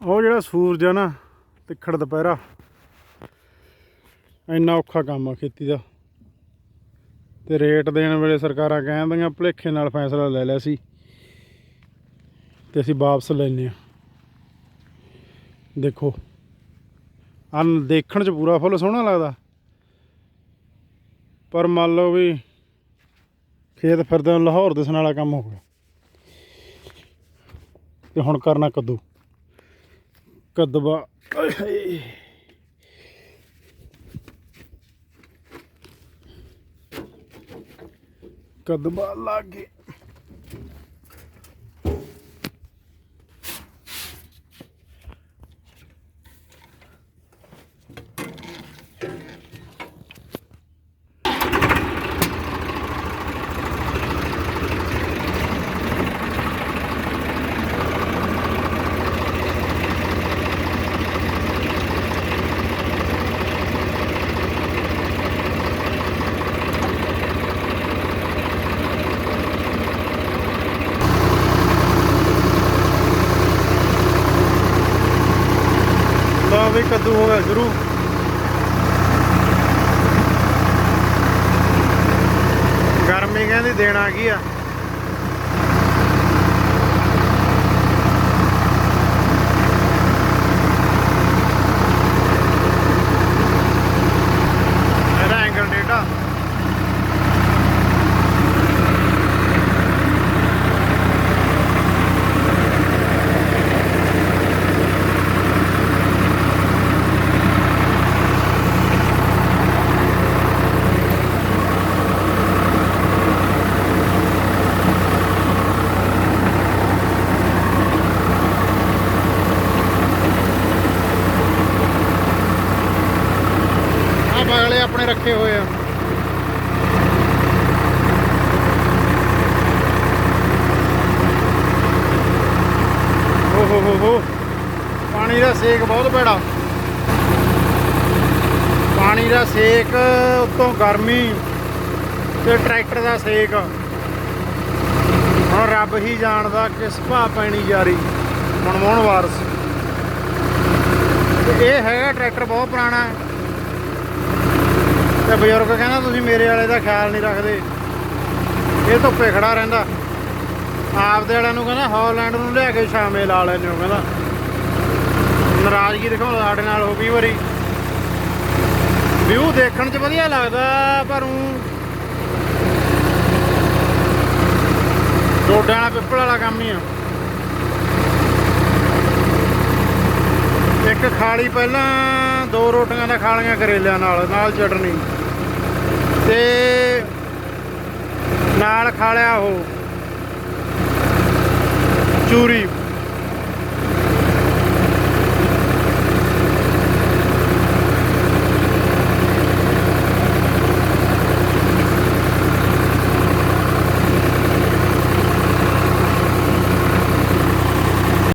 ਉਹ ਜਿਹੜਾ ਸੂਰਜ ਆ ਨਾ, ਤਿੱਖੜ ਦੁਪਹਿਰਾ, ਇੰਨਾ ਔਖਾ ਕੰਮ ਆ ਖੇਤੀ ਦਾ। ਤੇ ਰੇਟ ਦੇਣ ਵੇਲੇ ਸਰਕਾਰਾਂ ਕਹਿੰਦੀਆਂ ਭੁਲੇਖੇ ਨਾਲ ਫੈਸਲਾ ਲੈ ਲਿਆ ਸੀ, ਤੇ ਅਸੀਂ ਵਾਪਸ ਲੈਨੇ ਆ ਦੇਖੋ ਅਨ ਦੇਖਣ ਚ ਪੂਰਾ ਫੁੱਲ ਸੋਹਣਾ ਲੱਗਦਾ। ਪਰ ਮੰਨ ਲਓ ਵੀ ਖੇਤ ਫਿਰਦੇ ਲਾਹੌਰ ਦਿਸਣ ਵਾਲਾ ਕੰਮ ਹੋ ਗਿਆ। ਤੇ ਹੁਣ ਕਰਨਾ ਕੱਦੂ। قد با قد ਵੀ ਕੱਦੂ ਹੋ ਗਿਆ ਸ਼ੁਰੂ ਗਰਮੀ ਕਹਿੰਦੀ ਦੇਣਾ ਕੀ ਆ? ਆ ਆਪਣੇ ਰੱਖੇ ਹੋਏ ਆ। ਓ ਹੋ ਹੋ ਪਾਣੀ ਦਾ ਸੇਕ ਬਹੁਤ ਭੈੜਾ। ਪਾਣੀ ਦਾ ਸੇਕ ਉੱਤੋਂ ਗਰਮੀ ਤੇ ਟਰੈਕਟਰ ਦਾ ਸੇਕ। ਹੁਣ ਰੱਬ ਹੀ ਜਾਣਦਾ ਕਿਸ ਭਾ ਪੈਣੀ ਜਾਰੀ ਮਨਮੋਹਨ ਵਾਰਸ। ਤੇ ਇਹ ਹੈਗਾ ਟਰੈਕਟਰ ਬਹੁਤ ਪੁਰਾਣਾ ਹੈ। ਤੇ ਬਜ਼ੁਰਗ ਕਹਿੰਦਾ, ਤੁਸੀਂ ਮੇਰੇ ਵਾਲੇ ਦਾ ਖਿਆਲ ਨਹੀਂ ਰੱਖਦੇ। ਇਹ ਧੁੱਪੇ ਖੜਾ ਰਹਿੰਦਾ। ਆਪਦੇ ਵਾਲਿਆਂ ਨੂੰ ਕਹਿੰਦਾ ਹਾਲੈਂਡ ਨੂੰ ਲਿਆ ਕੇ ਸ਼ਾਮੇ ਲਾ ਲੈਂਦੇ ਹੋ, ਕਹਿੰਦਾ। ਨਾਰਾਜ਼ਗੀ ਦਿਖਾਉਂਦਾ ਸਾਡੇ ਨਾਲ ਹੋ ਗਈ ਵਾਰੀ। ਵਿਊ ਦੇਖਣ 'ਚ ਵਧੀਆ ਲੱਗਦਾ, ਪਰ ਊਂ ਡੋਡਿਆਂ ਵਾਲਾ ਪਿੱਪਲ ਵਾਲਾ ਕੰਮ ਹੀ ਆ। ਇੱਕ ਖਾਲੀ ਪਹਿਲਾਂ ਦੋ ਰੋਟੀਆਂ ਦਾ ਖਾਲੀਆਂ ਕਰੇਲਿਆਂ ਨਾਲ ਨਾਲ ਚਟਣੀ ਤੇ ਨਾਲ ਖਾ ਲਿਆ ਉਹ ਚੂਰੀ।